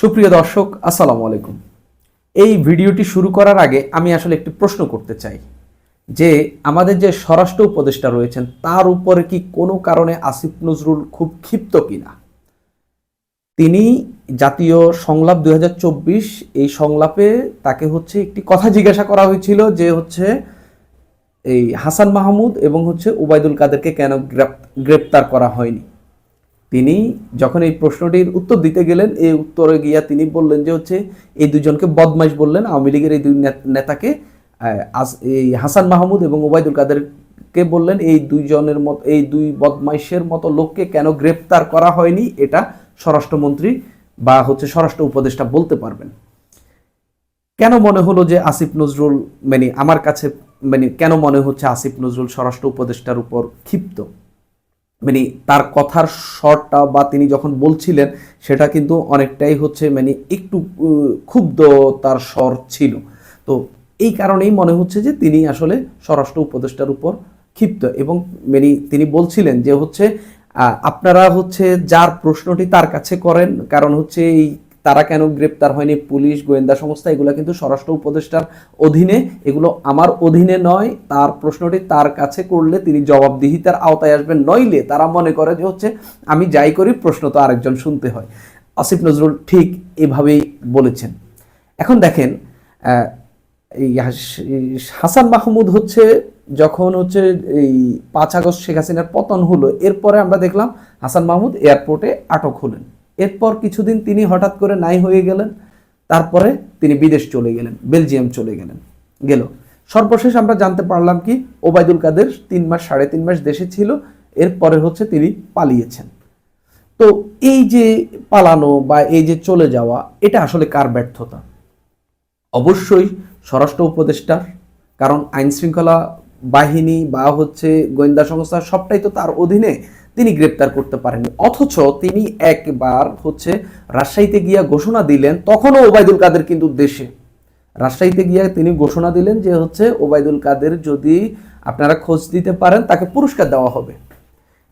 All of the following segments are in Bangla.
সুপ্রিয় দর্শক, আসসালামু আলাইকুম। এই ভিডিওটি শুরু করার আগে আমি আসলে একটি প্রশ্ন করতে চাই, যে আমাদের যে স্বরাষ্ট্র উপদেষ্টা রয়েছেন, তার উপরে কি কোনো কারণে আসিফ নজরুল খুব ক্ষিপ্ত কিনা? তিনি জাতীয় সংলাপ দু হাজার চব্বিশ, এই সংলাপে তাকে হচ্ছে একটি কথা জিজ্ঞাসা করা হয়েছিল যে হচ্ছে এই হাসান মাহমুদ এবং হচ্ছে উবায়দুল কাদেরকে কেন গ্রেপ- গ্রেপ্তার করা হয়নি। তিনি যখন এই প্রশ্নটির উত্তর দিতে গেলেন, এই উত্তরে গিয়া তিনি বললেন যে হচ্ছে, এই দুজনকে বদমাইশ বললেন আওয়ামী লীগের এই দুই নেতাকে এই হাসান মাহমুদ এবং ওবায়দুল কাদেরকে বললেন, এই দুইজনের মত এই দুই বদমাইশের মতো লোককে কেন গ্রেপ্তার করা হয়নি? এটা স্বরাষ্ট্রমন্ত্রী বা হচ্ছে স্বরাষ্ট্র উপদেষ্টা বলতে পারবেন। কেন মনে হলো যে আসিফ নজরুল মানে আমার কাছে মানে কেন মনে হচ্ছে আসিফ নজরুল স্বরাষ্ট্র উপদেষ্টার উপর ক্ষিপ্ত? মানে তার কথার স্বরটা বা তিনি যখন বলছিলেন, সেটা কিন্তু অনেকটাই হচ্ছে মানে একটু ক্ষুব্ধ তার স্বর ছিল। তো এই কারণেই মনে হচ্ছে যে তিনি আসলে স্বরাষ্ট্র উপদেষ্টার উপর ক্ষিপ্ত এবং মানে তিনি বলছিলেন যে হচ্ছে আপনারা হচ্ছে যার প্রশ্নটি তার কাছে করেন, কারণ হচ্ছে এই তারা কেন গ্রেপ্তার হয়নি? পুলিশ, গোয়েন্দা সংস্থা, এগুলো কিন্তু স্বরাষ্ট্র উপদেষ্টার অধীনে। এগুলো আমার অধীনে নয়। তার প্রশ্নটি তার কাছে করলে তিনি জবাবদিহিতার আওতায় আসবেন। নইলে তারা মনে করে যে হচ্ছে, আমি যাই করি, প্রশ্ন তো আরেকজন শুনতে হয়। আসিফ নজরুল ঠিক এভাবেই বলেছেন। এখন দেখেন হাসান মাহমুদ হচ্ছে, যখন হচ্ছে এই পাঁচ আগস্ট শেখ হাসিনার পতন হলো, এরপরে আমরা দেখলাম হাসান মাহমুদ এয়ারপোর্টে আটক হলেন। এরপর কিছুদিন তিনি হঠাৎ করে নাই হয়ে গেলেন, তারপরে তিনি বিদেশ চলে গেলেন, বেলজিয়াম চলে গেলেন, গেল। সর্বশেষ আমরা জানতে পারলাম কি, ওবায়দুল কাদের তিন মাস, সাড়ে তিন মাস দেশে ছিল, এরপরে হচ্ছে তিনি পালিয়েছেন। তো এই যে পালানো বা এই যে চলে যাওয়া, এটা আসলে কার ব্যর্থতা? অবশ্যই স্বরাষ্ট্র উপদেষ্টার, কারণ আইন শৃঙ্খলা বাহিনী বা হচ্ছে গোয়েন্দা সংস্থা সবটাই তো তার অধীনে তিনি গ্রেপ্তার করতে পারেননি। অথচ তিনি একবার হচ্ছে রাজশাহীতে গিয়া ঘোষণা দিলেন, তখনও ওবায়দুল কাদের কিন্তু দেশে। রাজশাহীতে গিয়ে তিনি ঘোষণা দিলেন যে হচ্ছে ওবায়দুল কাদের যদি আপনারা খোঁজ দিতে পারেন, তাকে পুরস্কার দেওয়া হবে।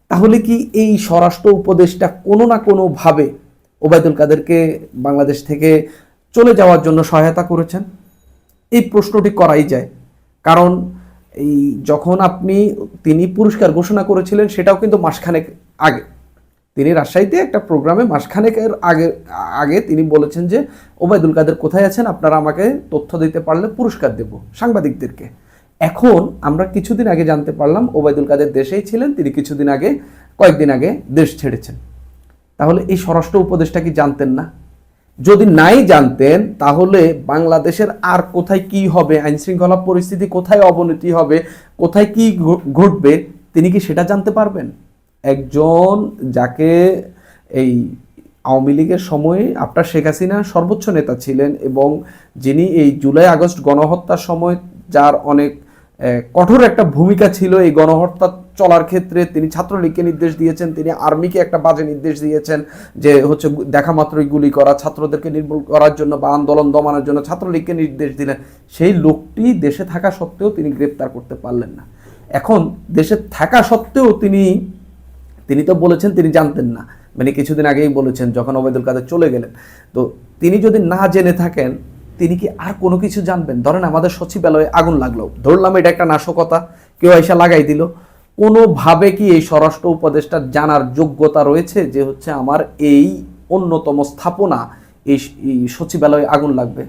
তাহলে কি এই স্বরাষ্ট্র উপদেশটা কোনো না কোনোভাবে ওবায়দুল কাদেরকে বাংলাদেশ থেকে চলে যাওয়ার জন্য সহায়তা করেছেন? এই প্রশ্নটি করাই যায়। কারণ এই যখন আপনি, তিনি পুরস্কার ঘোষণা করেছিলেন সেটাও কিন্তু মাসখানেক আগে। তিনি রাজশাহীতে একটা প্রোগ্রামে মাসখানেকের আগে আগে তিনি বলেছেন যে, ওবায়দুল কাদের কোথায় আছেন? আপনারা আমাকে তথ্য দিতে পারলে পুরস্কার দেব সাংবাদিকদেরকে। এখন আমরা কিছুদিন আগে জানতে পারলাম, ওবায়দুল কাদের দেশেই ছিলেন, তিনি কিছুদিন আগে, কয়েকদিন আগে দেশ ছেড়েছেন। তাহলে এই স্বরাষ্ট্র উপদেশটা কি জানতেন না? যদি নাই জানতেন, তাহলে বাংলাদেশের আর কোথায় কি হবে আইন শৃঙ্খলা পরিস্থিতি কোথায় অবনতি হবে, কোথায় কি ঘটবে, তিনি কি সেটা জানতে পারবেন? একজন যাকে এই আওয়ামী লীগের সময়ে আপনার শেখ হাসিনা সর্বোচ্চ নেতা ছিলেন এবং যিনি এই জুলাই আগস্ট গণহত্যার সময় যার অনেক কঠোর একটা ভূমিকা ছিল এই গণহত্যা চলার ক্ষেত্রে তিনি ছাত্রলীগকে নির্দেশ দিয়েছেন, তিনি আর্মিকে একটা বাজে নির্দেশ দিয়েছেন যে হচ্ছে দেখা মাত্রই গুলি করা, ছাত্রদেরকে নির্মূল করার জন্য বা আন্দোলন দমানোর জন্য ছাত্রলীগকে নির্দেশ দিলেন। সেই লোকটি দেশে থাকা সত্ত্বেও তিনি গ্রেপ্তার করতে পারলেন না। এখন দেশে থাকা সত্ত্বেও তিনি তিনি তো বলেছেন তিনি জানতেন না। মানে কিছুদিন আগেই বলেছেন যখন ওবায়দুল কাদের চলে গেলেন। তো তিনি যদি না জেনে থাকেন, তিনি কি আর কোনো কিছু জানবেন? ধরেন আমাদের সচিবালয়ে আগুন লাগল। ধরলাম এটা একটা নাশকতা, কেউ এসে লাগাই দিল। কোনোভাবে কি এই স্বরাষ্ট্র উপদেষ্টার জানার যোগ্যতা রয়েছে যে হচ্ছে আমার এই অন্যতম স্থাপনা এই সচিবালয়ে আগুন লাগবে?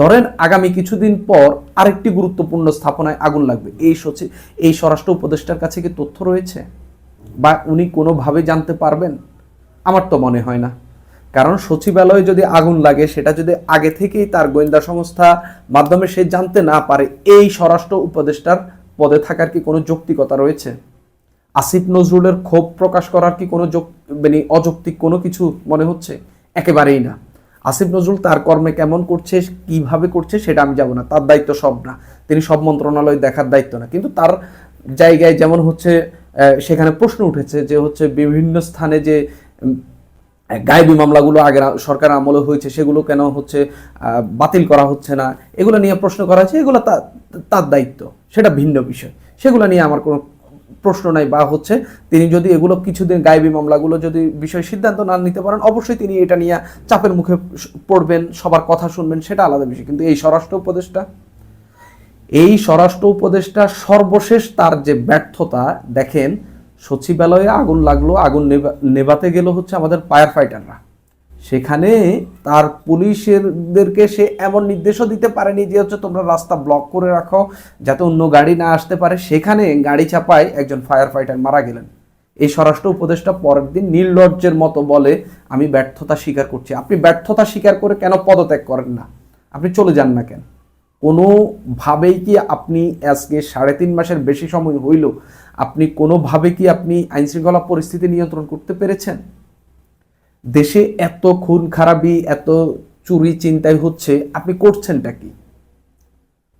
ধরেন আগামী কিছুদিন পর আরেকটি গুরুত্বপূর্ণ স্থাপনায় আগুন লাগবে। এই সচিব এই স্বরাষ্ট্র উপদেষ্টার কাছে কি তথ্য রয়েছে? বা উনি কোনোভাবে জানতে পারবেন? আমার তো মনে হয় না। কারণ সচিবালয়ে যদি আগুন লাগে, সেটা যদি আগে থেকেই তার গোয়েন্দা সংস্থা মাধ্যমে সে জানতে না পারে, এই স্বরাষ্ট্র উপদেষ্টার পদে থাকার কি কোনো যৌক্তিকতা রয়েছে? আসিফ নজরুলের ক্ষোভ প্রকাশ করার কি কোনো মানে অযৌক্তিক কোনো কিছু মনে হচ্ছে? একেবারেই না। আসিফ নজরুল তার কর্মে কেমন করছে, কীভাবে করছে সেটা আমি যাব না, তার দায়িত্ব সব না। তিনি সব মন্ত্রণালয় দেখার দায়িত্ব না। কিন্তু তার জায়গায় যেমন হচ্ছে সেখানে প্রশ্ন উঠেছে যে হচ্ছে বিভিন্ন স্থানে যে গায়েবী মামলাগুলো আগের সরকার আমলে হয়েছে, সেগুলো কেন হচ্ছে বাতিল করা হচ্ছে না? এগুলো নিয়ে প্রশ্ন করা হচ্ছে এগুলো তার দায়িত্ব, সেটা ভিন্ন বিষয়। সেগুলো নিয়ে আমার কোনো প্রশ্ন নাই বা হচ্ছে তিনি যদি এগুলো কিছুদিন গায়েবী মামলাগুলো যদি বিষয় সিদ্ধান্ত না নিতে পারেন, অবশ্যই তিনি এটা নিয়ে চাপের মুখে পড়বেন, সবার কথা শুনবেন, সেটা আলাদা বিষয়। কিন্তু এই স্বরাষ্ট্র উপদেষ্টা, এই স্বরাষ্ট্র উপদেষ্টা সর্বশেষ তার যে ব্যর্থতা, দেখেন সচিবালয়ে আগুন লাগল, আগুন নেবা- নেভাতে গেল হচ্ছে আমাদের ফায়ার ফাইটাররা সেখানে তার পুলিশেরদেরকে সে এমন নির্দেশও দিতে পারেনি যে হচ্ছে তোমরা রাস্তা ব্লক করে রাখো, যাতে অন্য গাড়ি না আসতে পারে। সেখানে গাড়ি চাপায় একজন ফায়ার ফাইটার মারা গেলেন। এই স্বরাষ্ট্র উপদেষ্টা পরের দিন নির্লজ্জের মতো বলে, আমি ব্যর্থতা স্বীকার করছি। আপনি ব্যর্থতা স্বীকার করে কেন পদত্যাগ করেন না? আপনি চলে যান না কেন? কোনোভাবেই কি আপনি আজকে সাড়ে তিন মাসের বেশি সময় হইল, আপনি কোনোভাবে কি আপনি আইনশৃঙ্খলা পরিস্থিতি নিয়ন্ত্রণ করতে পেরেছেন? দেশে এত খুন খারাপি, এত চুরি চিন্তাই হচ্ছে, আপনি করছেনটা কি?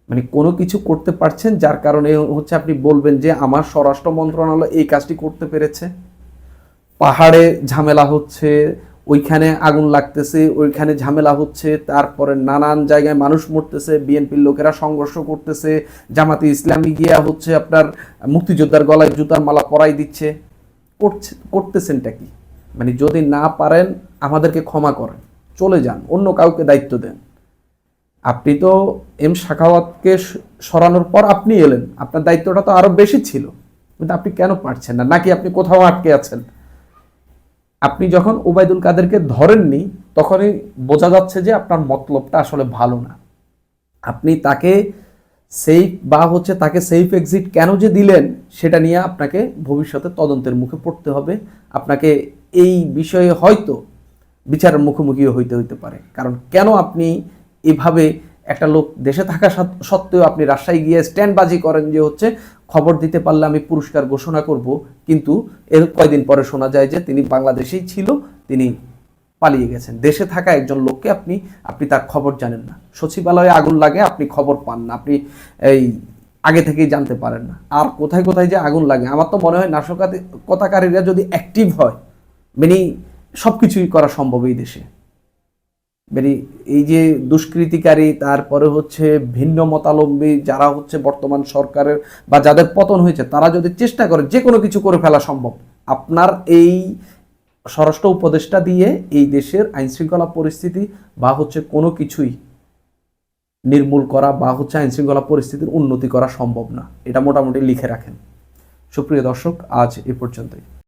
মানে কোনো কিছু করতে পারছেন যার কারণে হচ্ছে আপনি বলবেন যে আমার স্বরাষ্ট্র মন্ত্রণালয় এই কাজটি করতে পেরেছে। পাহাড়ে ঝামেলা হচ্ছে ওইখানে আগুন লাগতেছে, ওইখানে ঝামেলা হচ্ছে, তারপরে নানান জায়গায় মানুষ মরতেছে, বিএনপির লোকেরা সংঘর্ষ করতেছে, জামাতে ইসলামী গিয়া হচ্ছে আপনার মুক্তিযোদ্ধার গলায় জুতার মালা পরাই দিচ্ছে। করছে, করতেছেনটা কি? মানে যদি না পারেন, আমাদেরকে ক্ষমা করেন, চলে যান, অন্য কাউকে দায়িত্ব দেন। আপনি তো এম শাখাওয়াতকে সরানোর পর আপনি এলেন, আপনার দায়িত্বটা তো আরও বেশি ছিল। কিন্তু আপনি কেন পারছেন না? নাকি আপনি কোথাও আটকে আছেন? আপনি যখন ওবায়দুল কাদেরকে ধরেননি, তখনই বোঝা যাচ্ছে যে আপনার মতলবটা আসলে ভালো না। আপনি তাকে সেফ বা হচ্ছে তাকে সেফ এক্সিট কেন যে দিলেন, সেটা নিয়ে আপনাকে ভবিষ্যতে তদন্তের মুখে পড়তে হবে। আপনাকে এই বিষয়ে হয়তো বিচারের মুখোমুখিও হইতে হইতে পারে। কারণ কেন আপনি এভাবে একটা লোক দেশে থাকা সত্ত্বেও আপনি রাজশাহী গিয়ে স্ট্যান্ডবাজি করেন যে হচ্ছে খবর দিতে পারলে আমি পুরস্কার ঘোষণা করব। কিন্তু এর কয়দিন পরে শোনা যায় যে তিনি বাংলাদেশেই ছিল, তিনি পালিয়ে গেছেন। দেশে থাকা একজন লোককে আপনি আপনি তার খবর জানেন না। সচিবালয়ে আগুন লাগে, আপনি খবর পান না। আপনি এই আগে থেকেই জানতে পারেন না। আর কোথায় কোথায় যে আগুন লাগে? আমার তো মনে হয় নাশকতাকারীরা যদি অ্যাক্টিভ হয় মানে সব কিছুই করা সম্ভব এই দেশে। মানে এই যে দুষ্কৃতিকারী, তারপরে হচ্ছে ভিন্ন মতালম্বী যারা হচ্ছে বর্তমান সরকারের বা যাদের পতন হয়েছে, তারা যদি চেষ্টা করে যে কোনো কিছু করে ফেলা সম্ভব, আপনার এই স্বরাষ্ট্র উপদেষ্টা দিয়ে এই দেশের আইন শৃঙ্খলা পরিস্থিতি বা হচ্ছে কোনো কিছুই নির্মূল করা বা হচ্ছে আইন শৃঙ্খলা পরিস্থিতির উন্নতি করা সম্ভব না। এটা মোটামুটি লিখে রাখেন। সুপ্রিয় দর্শক, আজ এ পর্যন্তই।